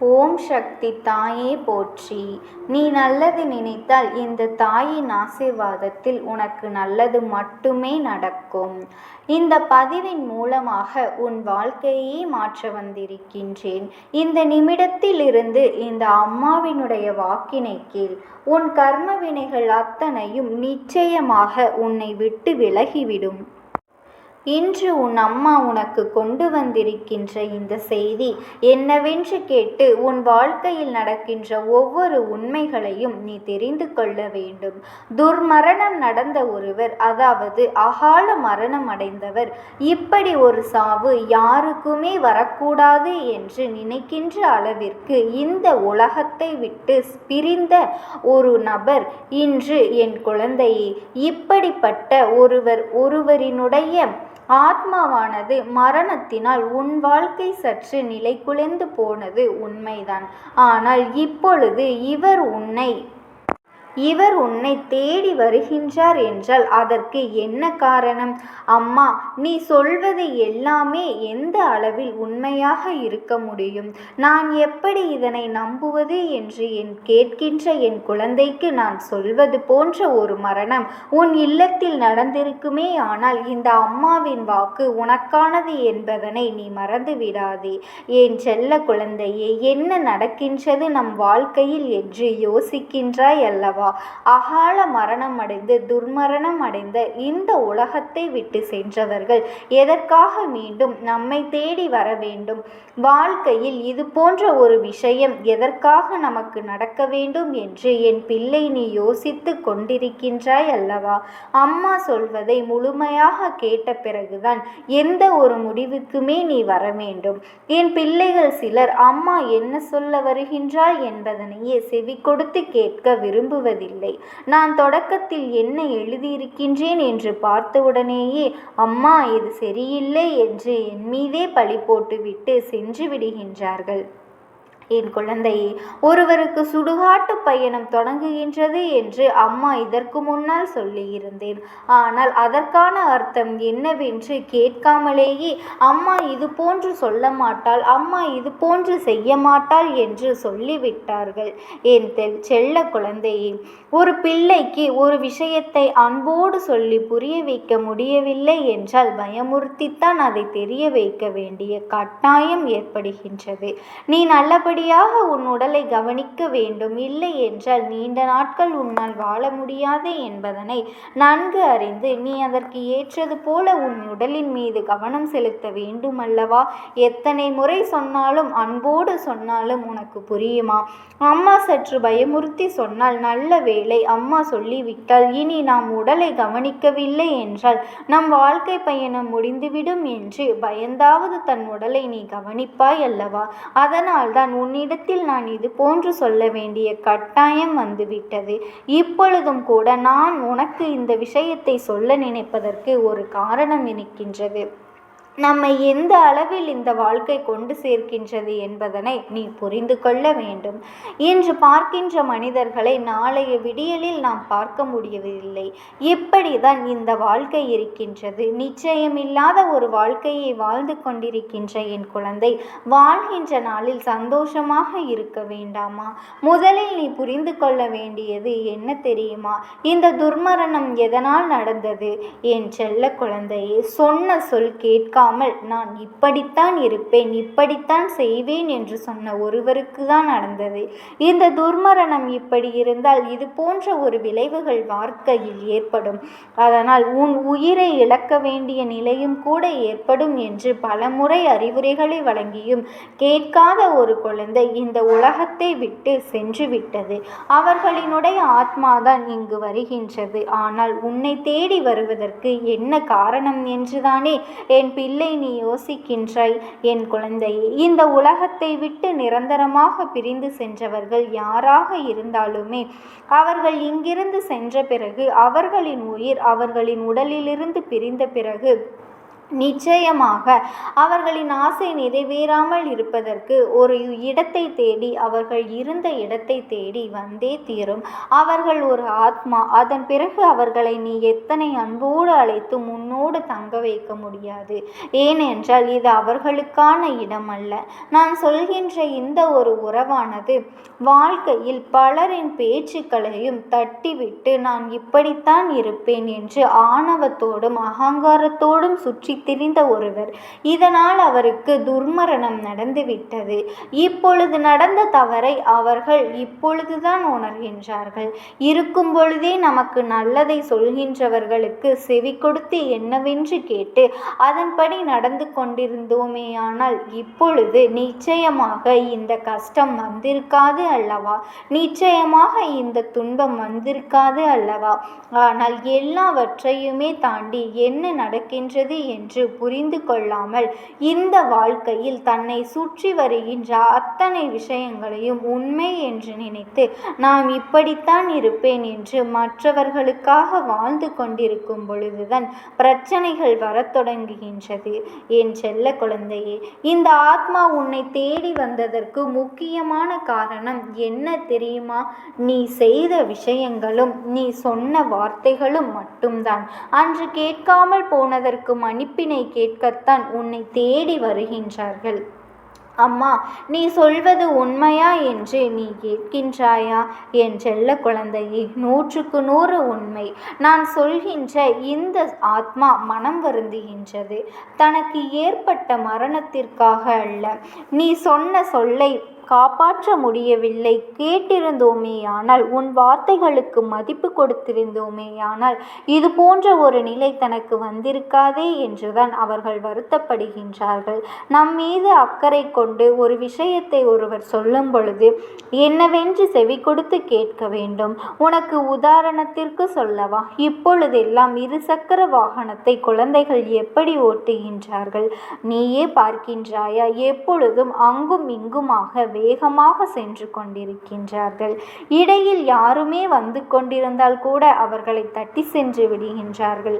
ஓம் சக்தி தாயே போற்றி. நீ நல்லது நினைத்தால் இந்த தாயின் ஆசீர்வாதத்தில் உனக்கு நல்லது மட்டுமே நடக்கும். இந்த பதிவின் மூலமாக உன் வாழ்க்கையே மாற்ற வந்திருக்கின்றேன். இந்த நிமிடத்திலிருந்து இந்த அம்மாவினுடைய வாக்கினை கீழ் உன் கர்ம வினைகள் அத்தனையும் நிச்சயமாக உன்னை விட்டு விலகிவிடும். இன்று உன் அம்மா உனக்கு கொண்டு வந்திருக்கின்ற இந்த செய்தி என்னவென்று கேட்டு உன் வாழ்க்கையில் நடக்கின்ற ஒவ்வொரு உண்மைகளையும் நீ தெரிந்து கொள்ள வேண்டும். துர்மரணம் நடந்த ஒருவர் அதாவது அகால மரணம் அடைந்தவர் இப்படி ஒரு சாவு யாருக்குமே வரக்கூடாது என்று நினைக்கின்ற அளவிற்கு இந்த உலகத்தை விட்டு பிரிந்த ஒரு நபர் இன்று என் குழந்தையே இப்படிப்பட்ட ஒருவர் ஒருவரினுடைய ஆத்மாவானது மரணத்தினால் உன் வாழ்க்கை சற்று நிலைகுலைந்து போனது உண்மைதான். ஆனால் இப்பொழுது இவர் உன்னை இவர் உன்னை தேடி வருகின்றார் என்றால் அதற்கு என்ன காரணம்? அம்மா நீ சொல்வது எல்லாமே எந்த அளவில் உண்மையாக இருக்க முடியும்? நான் எப்படி இதனை நம்புவது என்று என் கேட்கின்ற என் குழந்தைக்கு நான் சொல்வது போன்ற ஒரு மரணம் உன் இல்லத்தில் நடந்திருக்குமே ஆனால் இந்த அம்மாவின் வாக்கு உனக்கானது என்பதனை நீ மறந்து விடாதே என் செல்ல குழந்தையே என்ன நடக்கின்றது நம் வாழ்க்கையில் என்று யோசிக்கின்றாய் அல்லவா? அல்லவா அகால மரணம் அடைந்து துர்மரணம் அடைந்த இந்த உலகத்தை விட்டு சென்றவர்கள் எதற்காக மீண்டும் நம்மை தேடி வர வேண்டும்? வாழ்க்கையில் இது போன்ற ஒரு விஷயம் எதற்காக நமக்கு நடக்க வேண்டும் என்று என் பிள்ளை நீ யோசித்து கொண்டிருக்கின்றாய் அல்லவா? அம்மா சொல்வதை முழுமையாக கேட்ட பிறகுதான் எந்த ஒரு முடிவுக்குமே நீ வர வேண்டும். என் பிள்ளைகள் சிலர் அம்மா என்ன சொல்ல வருகின்றாள்? என்பதனையே செவி கொடுத்து கேட்க விரும்புவது வருவதில்லை நான் தொடக்கத்தில் என்ன எழுதியிருக்கின்றேன் என்று பார்த்தவுடனேயே அம்மா இது சரியில்லை என்று என் மீதே பழி போட்டுவிட்டு சென்று விடுகின்றார்கள். என் குழந்தையே ஒருவருக்கு சுடுகாட்டு பயணம் தொடங்குகின்றது என்று அம்மா இதற்கு முன்னால் சொல்லியிருந்தேன். ஆனால் அதற்கான அர்த்தம் என்னவென்று கேட்காமலேயே அம்மா இது போன்று சொல்ல மாட்டாள் அம்மா இது போன்று செய்ய மாட்டாள் என்று சொல்லிவிட்டார்கள். என் தெல் செல்ல குழந்தையே ஒரு பிள்ளைக்கு ஒரு விஷயத்தை அன்போடு சொல்லி புரிய வைக்க முடியவில்லை என்றால் பயமுறுத்தித்தான் அதை தெரிய வைக்க வேண்டிய கட்டாயம் ஏற்படுகின்றது. நீ நல்லபடி நல்லபடியாக உன் உடலை கவனிக்க வேண்டும். இல்லை என்றால் நீண்ட நாட்கள் உன்னால் வாழ முடியாது என்பதனை நன்கு அறிந்து நீ அதற்கு ஏற்றது போல உன் உடலின் மீது கவனம் செலுத்த வேண்டும் அல்லவா எத்தனை முறை சொன்னாலும் அன்போடு சொன்னாலும் உனக்கு புரியுமா? அம்மா சற்று பயமுறுத்தி சொன்னால் நல்ல வேலை அம்மா சொல்லிவிட்டால் இனி நாம் உடலை கவனிக்கவில்லை என்றால் நம் வாழ்க்கை பயணம் முடிந்துவிடும் என்று பயந்தாவது தன் உடலை நீ கவனிப்பாய் அல்லவா? அதனால்தான் உன்னிடத்தில் நான் இது போன்று சொல்ல வேண்டிய கட்டாயம் வந்துவிட்டது. இப்பொழுதும் கூட நான் உனக்கு இந்த விஷயத்தை சொல்ல நினைப்பதற்கு ஒரு காரணம் இருக்கின்றது. நம்மை எந்த அளவில் இந்த வாழ்க்கை கொண்டு சேர்க்கின்றது என்பதனை நீ புரிந்து கொள்ள வேண்டும். இன்று பார்க்கின்ற மனிதர்களை நாளைய விடியலில் நாம் பார்க்க முடியவில்லை. எப்படிதான் இந்த வாழ்க்கை இருக்கின்றது? நிச்சயமில்லாத ஒரு வாழ்க்கையை வாழ்ந்து கொண்டிருக்கின்ற என் குழந்தை வாழ்கின்ற நாளில் சந்தோஷமாக இருக்க வேண்டாமா? முதலில் நீ புரிந்து கொள்ள வேண்டியது என்ன தெரியுமா? இந்த துர்மரணம் எதனால் நடந்தது? என் செல்ல குழந்தையே சொன்ன சொல் கேட்க கேட்காமல் நான் இப்படித்தான் இருப்பேன் இப்படித்தான் செய்வேன் என்று சொன்ன ஒருவருக்கு தான் நடந்தது. இந்த துர்மரணம் இப்படி இருந்தால் இது போன்ற ஒரு விளைவுகள் வாழ்க்கையில் ஏற்படும். அதனால் உன் உயிரை இழக்க வேண்டிய நிலையும் கூட ஏற்படும் என்று பலமுறை அறிவுரைகளை வழங்கியும் கேட்காத ஒரு குழந்தை இந்த உலகத்தை விட்டு சென்று விட்டது. அவர்களினுடைய ஆத்மாதான் இங்கு வருகின்றது. ஆனால் உன்னை தேடி வருவதற்கு என்ன காரணம் என்றுதானே என் பிள்ளை இல்லை நீ யோசிக்கின்றாய் என் குழந்தையே. இந்த உலகத்தை விட்டு நிரந்தரமாக பிரிந்து சென்றவர்கள் யாராக இருந்தாலுமே அவர்கள் இங்கிருந்து சென்ற பிறகு அவர்களின் உயிர் அவர்களின் உடலிலிருந்து பிரிந்த பிறகு நிச்சயமாக அவர்களின் ஆசை நிறைவேறாமல் இருப்பதற்கு ஒரு இடத்தை தேடி அவர்கள் இருந்த இடத்தை தேடி வந்தே தீரும். அவர்கள் ஒரு ஆத்மா. அதன் பிறகு அவர்களை நீ எத்தனை அன்போடு அழைத்து முன்னோடு தங்க வைக்க முடியாது? ஏனென்றால் இது அவர்களுக்கான இடம் அல்ல நான் சொல்கின்ற இந்த ஒரு உறவானது வாழ்க்கையில் பலரின் பேச்சுக்களையும் தட்டிவிட்டு நான் இப்படித்தான் இருப்பேன் என்று ஆணவத்தோடும் அகங்காரத்தோடும் சுற்றி திரிந்த ஒருவர். இதனால் அவருக்கு துர்மரணம் நடந்துவிட்டது. இப்பொழுது நடந்த தவறை அவர்கள் இப்பொழுதுதான் உணர்கின்றார்கள். இருக்கும் பொழுதே நமக்கு நல்லதை சொல்கின்றவர்களுக்கு செவி கொடுத்து என்னவென்று கேட்டு அதன்படி நடந்து கொண்டிருந்தோமேயானால் இப்பொழுது நிச்சயமாக இந்த கஷ்டம் வந்திருக்காது அல்லவா? நிச்சயமாக இந்த துன்பம் வந்திருக்காது அல்லவா? ஆனால் எல்லாவற்றையுமே தாண்டி என்ன நடக்கின்றது என்று என்று புரிந்து கொள்ளாமல் இந்த வாழ்க்கையில் தன்னை சுற்றி வருகின்ற அத்தனை விஷயங்களையும் உண்மை என்று நினைத்து நாம் இப்படித்தான் இருப்பேன் என்று மற்றவர்களுக்காக வாழ்ந்து கொண்டிருக்கும் பொழுதுதான் பிரச்சனைகள் வரத் தொடங்குகின்றது. என் செல்ல குழந்தையே இந்த ஆத்மா உன்னை தேடி வந்ததற்கு முக்கியமான காரணம் என்ன தெரியுமா? நீ செய்த விஷயங்களும் நீ சொன்ன வார்த்தைகளும் மட்டும்தான். அன்று கேட்காமல் போனதற்கு மன்னிப்பினை கேட்கத்தான் உன்னை தேடி வருகின்றார்கள். அம்மா நீ சொல்வது உண்மையா என்று நீ கேட்கின்றாயா? என் செல்ல குழந்தையே நூற்றுக்கு நூறு உண்மை. நான் சொல்கின்ற இந்த ஆத்மா மனம் வருந்துகின்றது. தனக்கு ஏற்பட்ட மரணத்திற்காக அல்ல. நீ சொன்ன சொல்லை காப்பாற்ற முடியவில்லை. கேட்டிருந்தோமேயானால் உன் வார்த்தைகளுக்கு மதிப்பு கொடுத்திருந்தோமேயானால் இது போன்ற ஒரு நிலை தனக்கு வந்திருக்காதே என்றுதான் அவர்கள் வருத்தப்படுகின்றார்கள். நம் மீது அக்கறை கொண்டு ஒரு விஷயத்தை ஒருவர் சொல்லும் பொழுது என்னவென்று செவி கொடுத்து கேட்க வேண்டும். உனக்கு உதாரணத்திற்கு சொல்லவா? இப்பொழுதெல்லாம் இருசக்கர வாகனத்தை குழந்தைகள் எப்படி ஓட்டுகின்றார்கள்? நீயே பார்க்கின்றாயா? எப்பொழுதும் அங்கும் இங்குமாக வேகமாக சென்று கொண்டிருக்கின்றார்கள். இடையில் யாருமே வந்து கொண்டிருந்தால் கூட அவர்களை தட்டி சென்று விடுகின்றார்கள்.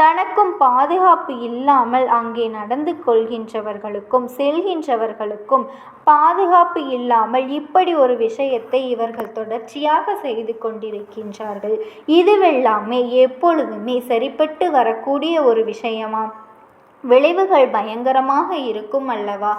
தனக்கும் பாதுகாப்பு இல்லாமல் அங்கே நடந்து கொள்கின்றவர்களுக்கும் செல்கின்றவர்களுக்கும் பாதுகாப்பு இல்லாமல் இப்படி ஒரு விஷயத்தை இவர்கள் தொடர்ச்சியாக செய்து கொண்டிருக்கின்றார்கள். இதுவெல்லாமே எப்பொழுதுமே சரிப்பட்டு வரக்கூடிய ஒரு விஷயமா? விளைவுகள் பயங்கரமாக இருக்கும் அல்லவா?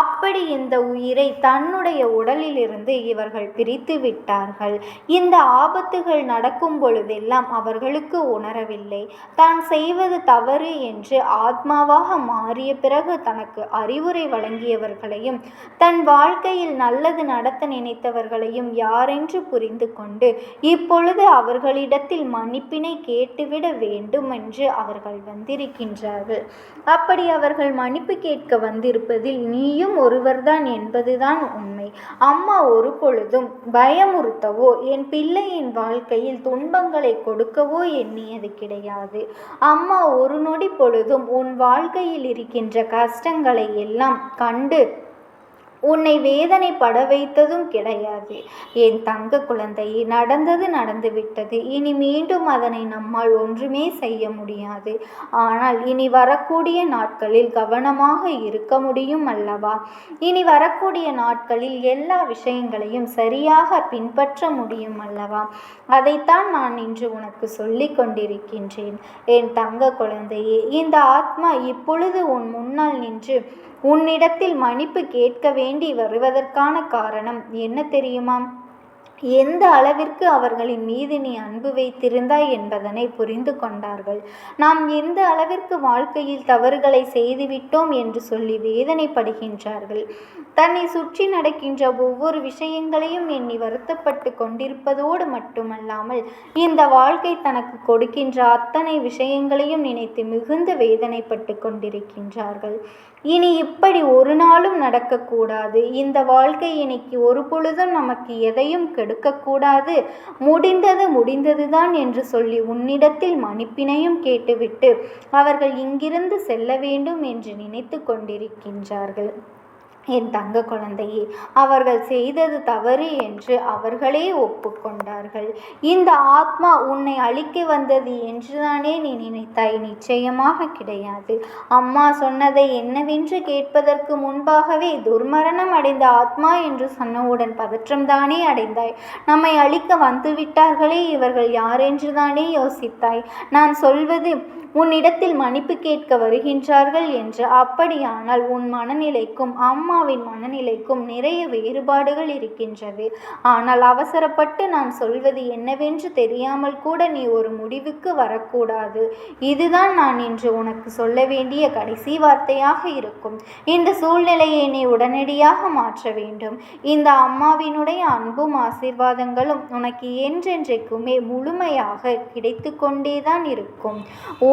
அப்படி இந்த உயிரை தன்னுடைய உடலிலிருந்து இவர்கள் பிரித்து விட்டார்கள். இந்த ஆபத்துகள் நடக்கும் பொழுதெல்லாம் அவர்களுக்கு உணரவில்லை. தான் செய்வது தவறு என்று ஆத்மாவாக மாறிய பிறகு தனக்கு அறிவுரை வழங்கியவர்களையும் தன் வாழ்க்கையில் நல்லது நடத்த நினைத்தவர்களையும் யாரென்று புரிந்து கொண்டு இப்பொழுது அவர்களிடத்தில் மன்னிப்பினை கேட்டுவிட வேண்டும் என்று அவர்கள் வந்திருக்கின்றார்கள். அப்படி அவர்கள் மன்னிப்பு கேட்க வந்திருப்பதில் நீயும் ஒருவர்தான் என்பதுதான் உண்மை. அம்மா ஒரு பொழுதும் பயமுறுத்தவோ என் பிள்ளையின் வாழ்க்கையில் துன்பங்களை கொடுக்கவோ எண்ணியது கிடையாது. அம்மா ஒரு நொடி பொழுதும் உன் வாழ்க்கையில் இருக்கின்ற கஷ்டங்களை எல்லாம் கண்டு உன்னை வேதனைப்பட வைத்ததும் கிடையாது. என் தங்க குழந்தையே நடந்தது நடந்துவிட்டது இனி மீண்டும் அதனை நம்மால் ஒன்றுமே செய்ய முடியாது. ஆனால் இனி வரக்கூடிய நாட்களில் கவனமாக இருக்க முடியும் அல்லவா? இனி வரக்கூடிய நாட்களில் எல்லா விஷயங்களையும் சரியாக பின்பற்ற முடியும் அல்லவா? அதைத்தான் நான் இன்று உனக்கு சொல்லிக் கொண்டிருக்கின்றேன். என் தங்க குழந்தையே இந்த ஆத்மா இப்பொழுது உன் முன்னால் நின்று உன்னிடத்தில் மன்னிப்பு கேட்க வேண்டி வருவதற்கான காரணம் என்ன தெரியுமா எந்த அளவிற்கு அவர்களின் மீது நீ அன்பு வைத்திருந்தாய் என்பதனை புரிந்து கொண்டார்கள். நாம் எந்த அளவிற்கு வாழ்க்கையில் தவறுகளை செய்துவிட்டோம் என்று சொல்லி வேதனைப்படுகின்றார்கள். தன்னை சுற்றி நடக்கின்ற ஒவ்வொரு விஷயங்களையும் எண்ணி வருத்தப்பட்டு கொண்டிருப்பதோடு மட்டுமல்லாமல் இந்த வாழ்க்கை தனக்கு கொடுக்கின்ற அத்தனை விஷயங்களையும் நினைத்து மிகுந்த வேதனைப்பட்டு கொண்டிருக்கின்றார்கள். இனி இப்படி ஒரு நாளும் நடக்கக்கூடாது. இந்த வாழ்க்கை இன்னைக்கு ஒரு பொழுதும் நமக்கு எதையும் கெடுக்கக்கூடாது முடிந்தது முடிந்ததுதான் என்று சொல்லி உன்னிடத்தில் மன்னிப்பினையும் கேட்டுவிட்டு அவர்கள் இங்கிருந்து செல்ல வேண்டும் என்று நினைத்து கொண்டிருக்கின்றார்கள். என் தங்க குழந்தையே அவர்கள் செய்தது தவறு என்று அவர்களே ஒப்புக்கொண்டார்கள். இந்த ஆத்மா உன்னை அழிக்க வந்தது என்றுதானே நீ நினைத்தாய்? நிச்சயமாக கிடையாது. அம்மா சொன்னதை என்னவென்று கேட்பதற்கு முன்பாகவே துர்மரணம் அடைந்த ஆத்மா என்று சொன்னவுடன் பதற்றம்தானே அடைந்தாய்? நம்மை அழிக்க வந்துவிட்டார்களே இவர்கள் யாரென்றுதானே யோசித்தாய்? நான் சொல்வது உன்னிடத்தில் மன்னிப்பு கேட்க வருகின்றார்கள் என்று அப்படியானால் உன் மனநிலைக்கும் அம்மாவின் மனநிலைக்கும் நிறைய வேறுபாடுகள் இருக்கின்றது. ஆனால் அவசரப்பட்டு நான் சொல்வது என்னவென்று தெரியாமல் கூட நீ ஒரு முடிவுக்கு வரக்கூடாது. இதுதான் நான் இன்று உனக்கு சொல்ல வேண்டிய கடைசி வார்த்தையாக இருக்கும். இந்த சூழ்நிலையை நீ உடனடியாக மாற்ற வேண்டும். இந்த அம்மாவினுடைய அன்பும் ஆசீர்வாதங்களும் உனக்கு என்றென்றைக்குமே முழுமையாக கிடைத்து கொண்டேதான் இருக்கும். ஓ